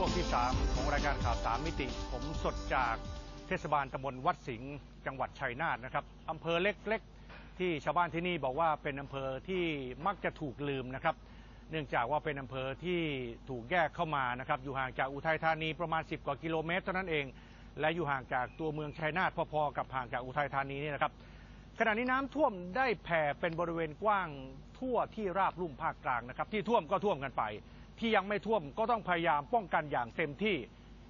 ช่วงที่ 3 ของรายการข่าว3มิติ ผมสดจากเทศบาลตำบลวัดสิงห์จังหวัดชัยนาทนะครับอำเภอเล็กๆ ที่ชาวบ้านที่นี่บอกว่าเป็นอำเภอที่มักจะถูกลืมนะครับ เนื่องจากว่าเป็นอำเภอที่ถูกแยกเข้ามานะครับ อยู่ห่างจากอุทัยธานีประมาณ 10 กว่ากิโลเมตรเท่านั้นเอง และอยู่ห่างจากตัวเมืองชัยนาทพอๆกับห่างจากอุทัยธานีนี่นะครับ ขณะนี้น้ำท่วมได้แผ่เป็นบริเวณกว้างทั่วที่ราบลุ่มภาคกลางนะครับ ที่ท่วมก็ท่วมกันไป ที่ยังไม่ท่วมก็ต้องพยายามป้องกันอย่างเต็มที่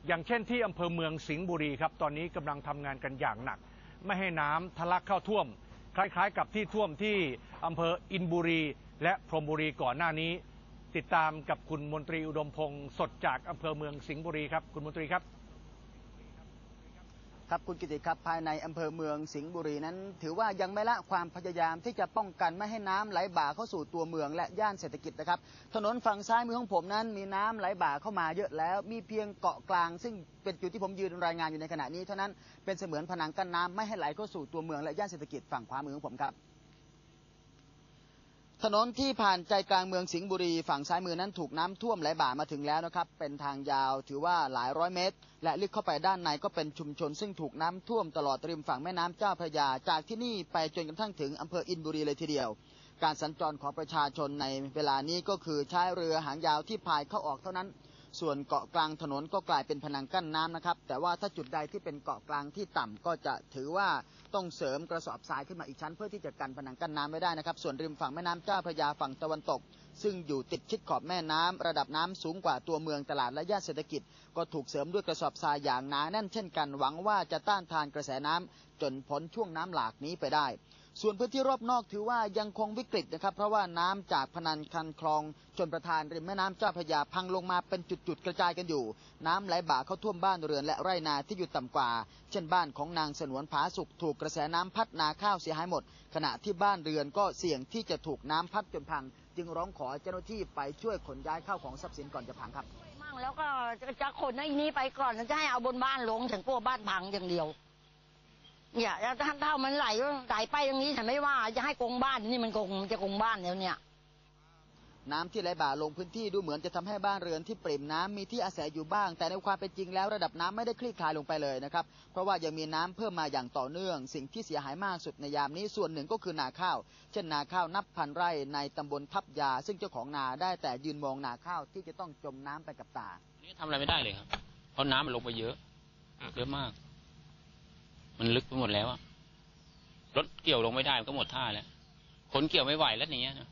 อย่างเช่นที่อำเภอเมืองสิงห์บุรีครับ ตอนนี้กำลังทำงานกันอย่างหนัก ไม่ให้น้ำทะลักเข้าท่วม คล้ายๆ กับที่ท่วมที่อำเภออินบุรี และพรหมบุรีก่อนหน้านี้ ติดตามกับคุณมนตรีอุดมพงศ์สดจากอำเภอเมืองสิงห์บุรีครับ คุณมนตรีครับ ครับคุณกิติครับภายในอำเภอเมืองสิงห์บุรีนั้น ถือว่ายังไม่ละความพยายามที่จะป้องกันไม่ให้น้ำไหลบ่าเข้าสู่ตัวเมืองและย่านเศรษฐกิจนะครับ ถนนฝั่งซ้ายมือของผมนั้นมีน้ำไหลบ่าเข้ามาเยอะแล้ว มีเพียงเกาะกลาง ซึ่งเป็นจุดที่ผมยืนรายงานอยู่ในขณะนี้เท่านั้นเป็นเสมือนผนังกั้นน้ำไม่ให้ไหลเข้าสู่ตัวเมืองและย่านเศรษฐกิจฝั่งขวามือของผมครับ ถนนที่ผ่านใจกลางเมืองสิงห์บุรี ฝั่งซ้ายมือนั้นถูกน้ำท่วมไหลบ่ามาถึงแล้วนะครับ เป็นทางยาวถือว่าหลายร้อยเมตร และลึกเข้าไปด้านในก็เป็นชุมชน ซึ่งถูกน้ำท่วมตลอดริมฝั่งแม่น้ำเจ้าพระยา จากที่นี่ไปจนกระทั่งถึงอำเภออินบุรีเลยทีเดียว การสัญจรของประชาชนในเวลานี้ก็คือใช้เรือหางยาวที่พายเข้าออกเท่านั้น ส่วนเกาะกลางถนนก็กลายเป็นผนังกั้นน้ำนะครับ แต่ว่าถ้าจุดใดที่เป็นเกาะกลางที่ต่ำก็จะถือว่าต้องเสริมกระสอบทรายขึ้นมาอีกชั้น เพื่อที่จะกันผนังกั้นน้ำไม่ได้นะครับ ส่วนริมฝั่งแม่น้ำเจ้าพระยาฝั่งตะวันตก ซึ่งอยู่ติดชิดขอบแม่น้ำระดับน้ำสูงกว่าตัวเมืองตลาดและย่านเศรษฐกิจ ก็ถูกเสริมด้วยกระสอบทรายอย่างหนาแน่นเช่นกันหวังว่าจะต้านทานกระแสน้ำจนพ้นช่วงน้ำหลากนี้ไปได้ ส่วนพื้นที่รอบนอกถือว่ายังคงวิกฤตนะครับ เพราะว่าน้ำจากพนันคันคลองชนประทานริมแม่น้ำเจ้าพระยาพังลงมาเป็นจุดๆกระจายกันอยู่ น้ำไหลบ่าเข้าท่วมบ้านเรือนและไร่นาที่อยู่ต่ำกว่า เช่นบ้านของนางสนวนผาสุกถูกกระแสน้ำพัดนาข้าวเสียหายหมด ขณะที่บ้านเรือนก็เสี่ยงที่จะถูกน้ำพัดจนพัง จึงร้องขอเจ้าหน้าที่ไปช่วยขนย้ายข้าวของทรัพย์สินก่อนจะพังครับมั่งแล้วก็จะขนไอ้นี้ไปก่อนจะให้เอาบนบ้านลงถึงกลัวบ้านพังอย่างเดียว เนี่ยแล้วถ้าเท่ามันไหลไหลไปอย่างนี้ฉันไม่ว่า จะให้กงบ้านนี่มันกงมันจะกงบ้านแล้วเนี่ย น้ำที่ไหลบ่าลงพื้นที่ดูเหมือนจะทำให้บ้านเรือนที่ปริ่มน้ำมีที่อาศัยอยู่บ้าง แต่ในความเป็นจริงแล้วระดับน้ำไม่ได้คลี่คลายลงไปเลยนะครับ เพราะว่ายังมีน้ำเพิ่มมาอย่างต่อเนื่อง สิ่งที่เสียหายมากสุดในยามนี้ส่วนหนึ่งก็คือนาข้าว เช่นนาข้าวนับพันไร่ในตำบลทับยา ซึ่งเจ้าของนาได้แต่ยืนมองนาข้าวที่จะต้องจมน้ำไปกับตานี่ทำอะไรไม่ได้เลยครับเพราะน้ำมันลงไปเยอะเยอะมาก มันลึกไปหมดแล้วอะรถเกี่ยวลงไม่ได้มันก็หมดท่าแล้วคนเกี่ยวไม่ไหวแล้วอย่างเงี้ยนะ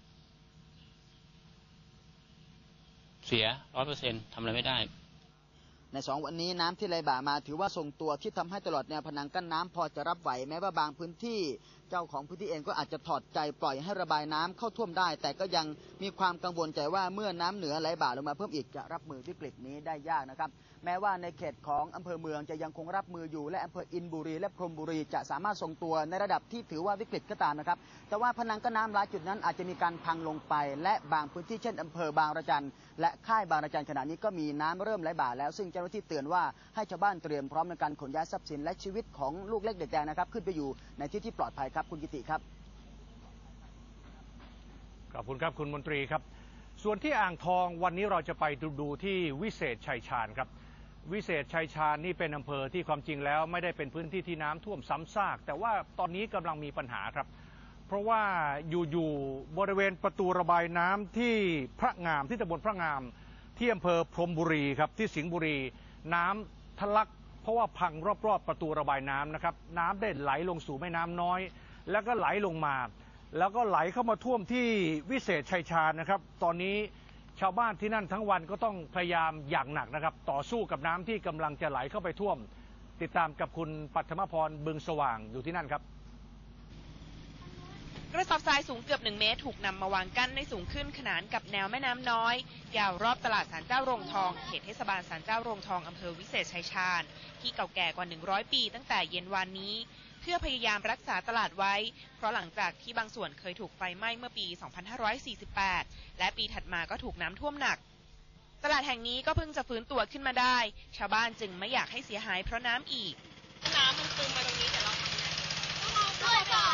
เสียร้อยเปอร์เซ็นทำอะไรไม่ได้ ในสองวันนี้น้ำที่ไหลบ่ามาถือว่าทรงตัวที่ทำให้ตลอดแนวพนังกั้นน้ำพอจะรับไหวแม้ว่าบางพื้นที่ เจ้าของพื้นที่เองก็อาจจะถอดใจปล่อยให้ระบายน้ำเข้าท่วมได้ แต่ก็ยังมีความกังวลใจว่าเมื่อน้ำเหนือไหลบ่าลงมาเพิ่มอีกจะรับมือวิกฤตนี้ได้ยากนะครับ แม้ว่าในเขตของอำเภอเมืองจะยังคงรับมืออยู่และอำเภออินบุรี และพรมบุรีจะสามารถทรงตัวในระดับที่ถือว่าวิกฤตก็ตามนะครับ แต่ว่าพนังกั้นน้ำหลายจุดนั้นอาจจะมีการพังลงไป และบางพื้นที่เช่นอำเภอบางระจันและค่ายบางระจันขณะนี้ก็มีน้ำเริ่มไหลบ่าแล้วซึ่งเจ้าหน้าที่เตือนว่าให้ชาวบ้านเตรียมพร้อมในการขนย้ายทรัพย์สินและชีวิตของลูกเล็กเด็กแดงนะครับ ขึ้นไปอยู่ในที่ที่ปลอดภัยครับคุณกิติครับขอบคุณครับคุณมนตรีครับ ส่วนที่อ่างทองวันนี้เราจะไปดูดูที่วิเศษชัยชาญครับ วิเศษชัยชาญนี่เป็นอำเภอที่ความจริงแล้วไม่ได้เป็นพื้นที่ที่น้ำท่วมซ้ำซาก แต่ว่าตอนนี้กำลังมีปัญหาครับ เพราะว่าอยู่ๆบริเวณประตูระบายน้ำที่พระงามที่ตำบลพระงาม ที่อำเภอพรมบุรีครับที่สิงห์บุรี น้ำทะลัก เพราะว่าพังรอบๆ ประตูระบายน้ำนะครับน้ำได้ไหลลงสู่แม่น้ำน้อย แล้วก็ไหลลงมา แล้วก็ไหลเข้ามาท่วมที่วิเศษชัยชาญนะครับ ตอนนี้ชาวบ้านที่นั่นทั้งวันก็ต้องพยายามอย่างหนักนะครับ ต่อสู้กับน้ำที่กำลังจะไหลเข้าไปท่วม ติดตามกับคุณปัทมพรบึงสว่างอยู่ที่นั่นครับ กระสอบทรายสูงเกือบ 1 เมตรถูกนำมาวางกั้นให้สูงขึ้นขนานกับแนวแม่น้ำน้อย ยาวรอบตลาดสารเจ้าโรงทอง เขตเทศบาลสารเจ้าโรงทองอำเภอวิเศษชัยชาญ ที่เก่าแก่กว่า 100 ปีตั้งแต่เย็นวานนี้ เพื่อพยายามรักษาตลาดไว้ เพราะหลังจากที่บางส่วนเคยถูกไฟไหม้เมื่อปี 2548 และปีถัดมาก็ถูกน้ำท่วมหนักตลาดแห่งนี้ก็เพิ่งจะฟื้นตัวขึ้นมาได้ ชาวบ้านจึงไม่อยากให้เสียหายเพราะน้ำอีก น้ำมันซึมมาตรงนี้แต่เราทำไงด้วยก่อน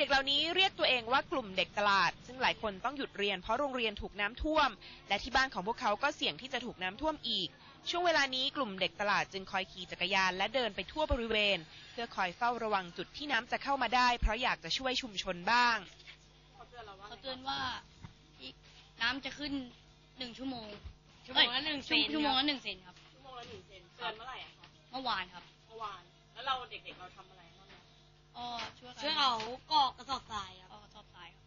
ด็กกเหล่านี้เรียกตัวเองว่ากลุ่มเด็กตลาด ซึ่งหลายคนต้องหยุดเรียนเพราะโรงเรียนถูกน้ำท่วม และที่บ้านของพวกเขาก็เสี่ยงที่จะถูกน้ำท่วมอีก ช่วงเวลานี้กลุ่มเด็กตลาดจึงคอยขี่จักรยานและเดินไปทั่วบริเวณ เพื่อคอยเฝ้าระวังจุดที่น้ำจะเข้ามาได้ เพราะอยากจะช่วยชุมชนบ้างเขาเตือนว่าอีกน้ำจะขึ้นหนึ่งชั่วโมงชั่วโมงละหนึ่งเซนชั่วโมงละหนึ่งเซนครับชั่วโมงละหนึ่งเซนเตือนเมื่อไหร่อะคะเมื่อวานครับเมื่อวานแล้วเราเด็กๆเราทำอะไรบ้างอะ ก็ช่วยกันช่วยเอากอกกระสอบทรายครับ เอากระสอบทรายครับ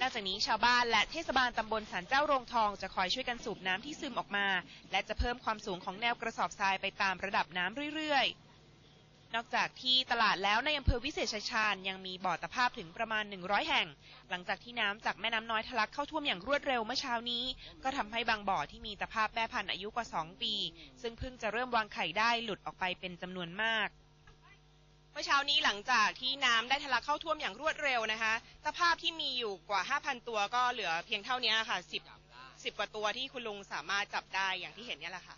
นอกจากนี้ชาวบ้านและเทศบาลตำบลสันเจ้าโรงทองจะคอยช่วยกันสูบน้ำที่ซึมออกมา และจะเพิ่มความสูงของแนวกระสอบทรายไปตามระดับน้ำเรื่อยๆ นอกจากที่ตลาดแล้วในอำเภอวิเศษชัยชาญยังมีบ่อตะภาพถึงประมาณ 100 แห่ง หลังจากที่น้ำจากแม่น้ำน้อยทะลักเข้าท่วมอย่างรวดเร็วเมื่อเช้านี้ ก็ทำให้บางบ่อที่มีตะภาพแม่พันธุ์อายุกว่า 2 ปี ซึ่งเพิ่งจะเริ่มวางไข่ได้หลุดออกไปเป็นจำนวนมาก เมื่อเช้านี้หลังจากที่น้ำได้ทะลักเข้าท่วมอย่างรวดเร็วนะคะสภาพที่มีอยู่กว่า 5,000 ตัวก็เหลือเพียงเท่านี้ค่ะ10 10กว่าตัวที่คุณลุงสามารถจับได้อย่างที่เห็นเนี่ยแหละค่ะ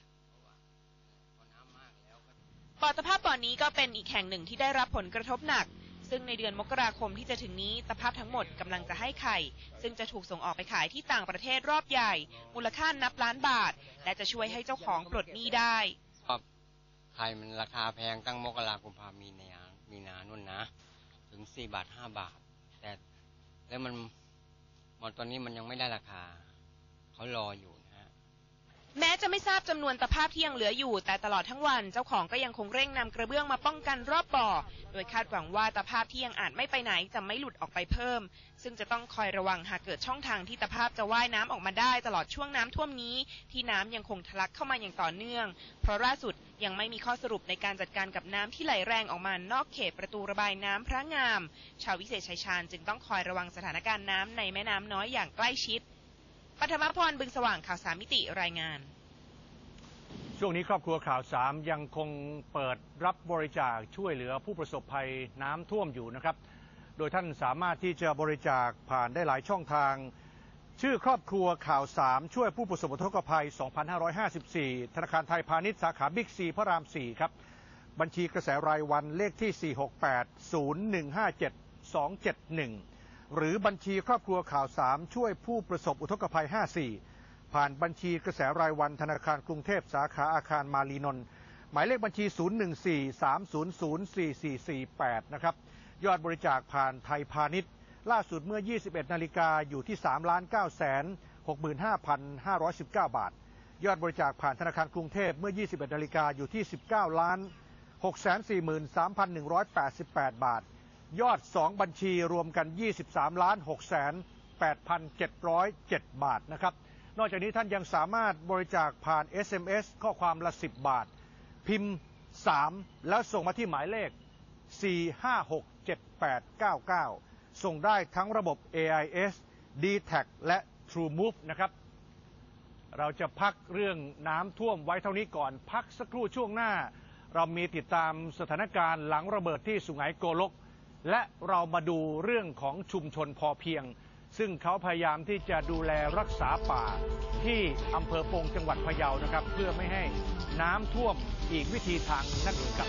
บ่อตะภาพบ่อนี้ก็เป็นอีกแห่งหนึ่งที่ได้รับผลกระทบหนัก ซึ่งในเดือนมกราคมที่จะถึงนี้ตะภาพทั้งหมดกำลังจะให้ไข่ ซึ่งจะถูกส่งออกไปขายที่ต่างประเทศรอบใหญ่ มูลค่านับล้านบาท และจะช่วยให้เจ้าของปลดหนี้ได้ไข่มันราคาแพงตั้งมกราคมพามีนา มีนานุ่นนะ ถึงสี่บาทห้าบาท แต่แล้วมันมันตอนนี้มันยังไม่ได้ราคา เขารออยู่นะฮะ แม้จะไม่ทราบจำนวนตะภาพที่ยังเหลืออยู่ แต่ตลอดทั้งวันเจ้าของก็ยังคงเร่งนำกระเบื้องมาป้องกันรอบบ่อ โดยคาดหวังว่าตะภาพที่ยังอาจไม่ไปไหนจะไม่หลุดออกไปเพิ่ม ซึ่งจะต้องคอยระวังหากเกิดช่องทางที่ตะภาพจะว่ายน้ำออกมาได้ตลอดช่วงน้ำท่วมนี้ ที่น้ำยังคงทะลักเข้ามาอย่างต่อเนื่อง เพราะล่าสุด ยังไม่มีข้อสรุปในการจัดการกับน้ำที่ไหลแรงออกมานอกเขตประตูระบายน้ำพระงาม ชาววิเศษชัยชาญจึงต้องคอยระวังสถานการณ์น้ำในแม่น้ำน้อยอย่างใกล้ชิดปฐมพรบึงสว่างข่าวสามมิติรายงาน ช่วงนี้ครอบครัวข่าวสามยังคงเปิดรับบริจาคช่วยเหลือผู้ประสบภัยน้ำท่วมอยู่นะครับ โดยท่านสามารถที่จะบริจาคผ่านได้หลายช่องทาง ชื่อครอบครัวข่าวสามช่วยผู้ประสบอุทกภัย 2554 ธนาคารไทยพาณิชย์สาขาบิ๊กซีพระราม 4 ครับ บัญชีกระแสรายวันเลขที่ 468-0157-271 หรือบัญชีครอบครัวข่าวสามช่วยผู้ประสบอุทกภัย 54 ผ่านบัญชีกระแสรายวันธนาคารกรุงเทพสาขาอาคารมารีนนท์หมายเลขบัญชี 014-300-4448 นะครับ ยอดบริจาคผ่านไทยพาณิชย์ ล่าสุดเมื่อ 21 นาฬิกาอยู่ที่3 9 6 65,519 บาท ยอดบริจาคผ่านธนาคารกรุงเทพเมื่อ 21 นาฬิกาอยู่ที่ 19 ล้าน643,188 บาท ยอด 2 บัญชีรวมกัน 23 ล้าน6 8,707 บาทนะครับ นอกจากนี้ท่านยังสามารถบริจาคผ่าน SMS ข้อความละ 10 บาท พิมพ์ 3 แล้วส่งมาที่หมายเลข 4567899 ส่งได้ทั้งระบบ AIS d t a c และ TrueMove นะครับ เราจะพักเรื่องน้ำท่วมไว้เท่านี้ก่อน พักสักครู่ช่วงหน้า เรามีติดตามสถานการณ์หลังระเบิดที่สุไหงโกลก และเรามาดูเรื่องของชุมชนพอเพียง ซึ่งเขาพยายามที่จะดูแลรักษาป่าที่อำเภอปงจังหวัดพะเยานะครับ เพื่อไม่ให้น้ำท่วมอีกวิธีทางหนึ่งนั่นเองครับ